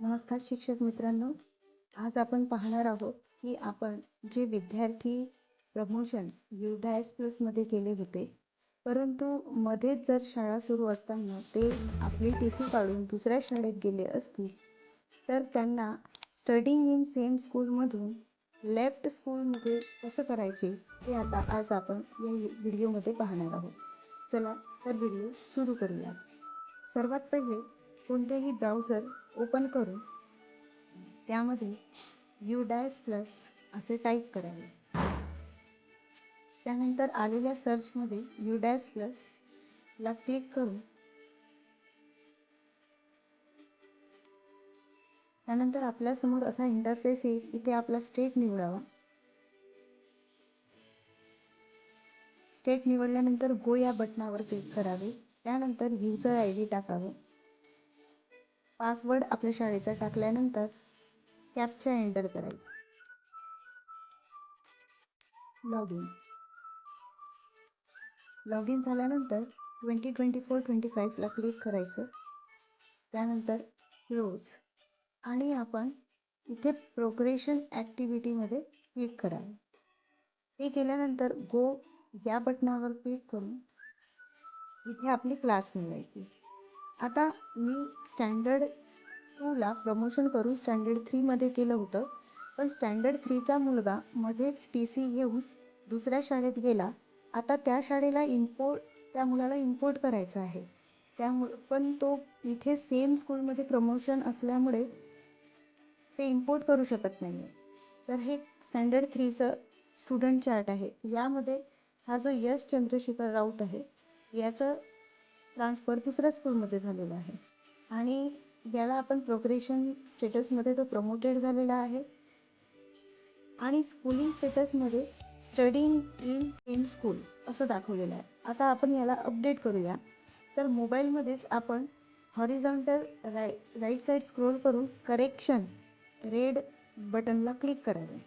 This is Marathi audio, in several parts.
नमस्कार शिक्षक मित्रांनो. आज आपण पाहणार आहोत की आपण जे विद्यार्थी प्रमोशन यू डायस प्लसमध्ये केले होते परंतु मध्येच जर शाळा सुरू असताना ते आपली टी सी काढून दुसऱ्या शाळेत गेले असतील तर त्यांना स्टडिंग इन सेम स्कूलमधून लेफ्ट स्कूलमध्ये कसं करायचे ते आता आज आपण या व्हिडिओमध्ये पाहणार आहोत. चला तर व्हिडिओ सुरू करूया सर्वात पहिले कोणतेही ब्राउझर ओपन करून त्यामध्ये यू डॅश प्लस असे टाईप करावे. त्यानंतर आलेल्या सर्चमध्ये यू डॅश प्लसला क्लिक करून त्यानंतर आपल्यासमोर असा इंटरफेस येईल इथे आपला स्टेट निवडावा. स्टेट निवडल्यानंतर गो या बटनावर क्लिक करावे. त्यानंतर युजर आय डी टाकावे. पासवर्ड आपल्या शाळेचा टाकल्यानंतर कॅपचा एंटर करायचं. लॉग इन लॉग इन झाल्यानंतर ट्वेंटी ट्वेंटी फोर ट्वेंटी फाईव्हला क्लिक करायचं. त्यानंतर क्लोज. आणि आपण इथे प्रोग्रेशन ॲक्टिव्हिटीमध्ये क्लिक करावे ते केल्यानंतर गो या बटनावर क्लिक करून इथे आपली क्लास निवडायची. आता मी स्टँडर्ड टूला प्रमोशन करून स्टँडर्ड थ्रीमध्ये केलं होतं. पण स्टँडर्ड थ्रीचा मुलगा मध्येच टी सी घेऊन दुसऱ्या शाळेत गेला. आता त्या शाळेला इम्पोर्ट त्या मुलाला इम्पोर्ट करायचं आहे. त्यामु पण तो इथे सेम स्कूलमध्ये प्रमोशन असल्यामुळे ते इम्पोर्ट करू शकत नाही आहे तर हे स्टँडर्ड थ्रीचं स्टुडंट चार्ट आहे. यामध्ये हा जो यश चंद्रशेखर राऊत आहे याचं ट्रान्सफर दुसऱ्या स्कूलमध्ये झालेला आहे. आणि याला आपण प्रोग्रेशन स्टेटसमध्ये तो प्रमोटेड झालेला आहे. आणि स्कूलिंग स्टेटसमध्ये स्टडिंग इन सेम स्कूल असं दाखवलेलं आहे. आता आपण याला अपडेट करूया. तर मोबाईलमध्येच आपण हॉरिझॉन्टल राय राईट साईड स्क्रोल करून करेक्शन रेड बटनला क्लिक करावे.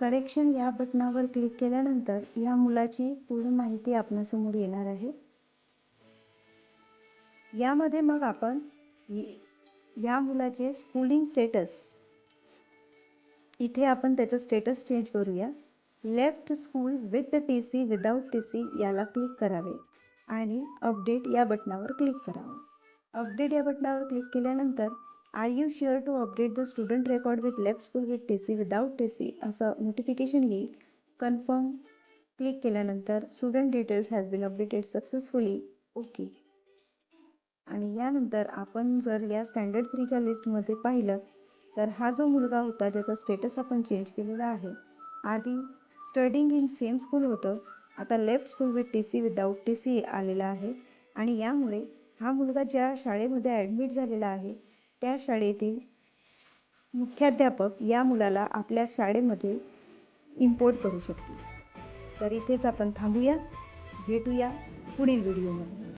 करेक्शन या बटनावर क्लिक केल्यानंतर या मुलाची पूर्ण माहिती आपणासमोर येणार आहे. यामध्ये मग आपण या मुलाचे स्कूलिंग स्टेटस इथे आपण त्याचं स्टेटस चेंज करूया. Left school with the T C without T C याला क्लिक करावे. आणि अपडेट या बटनावर क्लिक करावं. अपडेट या बटनावर क्लिक केल्यानंतर are you sure to update the student record with left school with T C without T C असं नोटिफिकेशन येईल. कन्फर्म क्लिक केल्यानंतर student details has been updated successfully okay आणि यानंतर आपण जर या स्टँडर्ड थ्रीच्या लिस्टमध्ये पाहिलं तर हा जो मुलगा होता ज्याचा स्टेटस आपण चेंज केलेला आहे आधी स्टडिंग इन सेम स्कूल होतं आता left school with T C without T C आलेला आहे आणि यामुळे हा मुलगा ज्या शाळेमध्ये ॲडमिट झालेला आहे त्या शाळेतील मुख्याध्यापक या मुलाला आपल्या शाळेमध्ये इम्पोर्ट करू शकतील. तर इथेच आपण थांबूया भेटूया पुढील व्हिडिओमध्ये